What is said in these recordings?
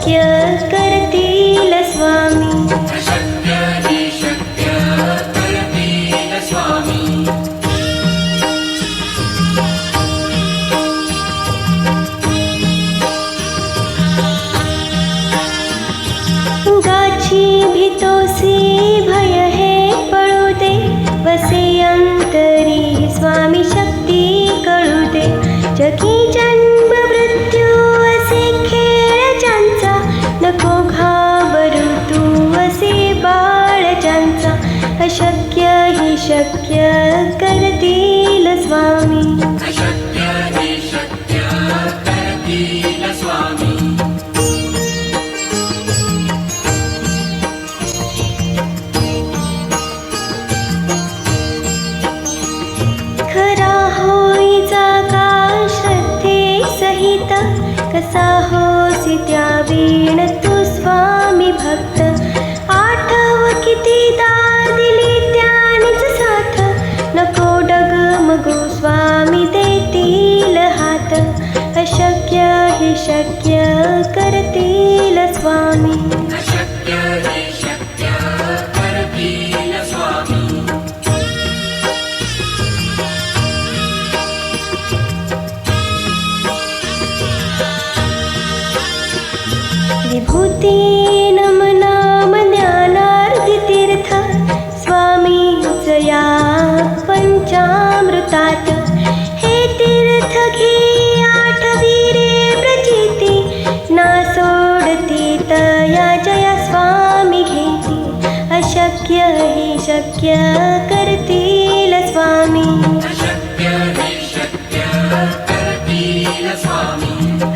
secure फक्त आठव किती दिली त्यानेच साथ. नको डग मगो स्वामी देतील हात. अशक्य हे शक्य करतील स्वामी. विभूती या जया स्वामी घेती. अशक्य हे शक्य करतील स्वामी.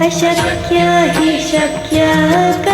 अशक्य हे शक्य कर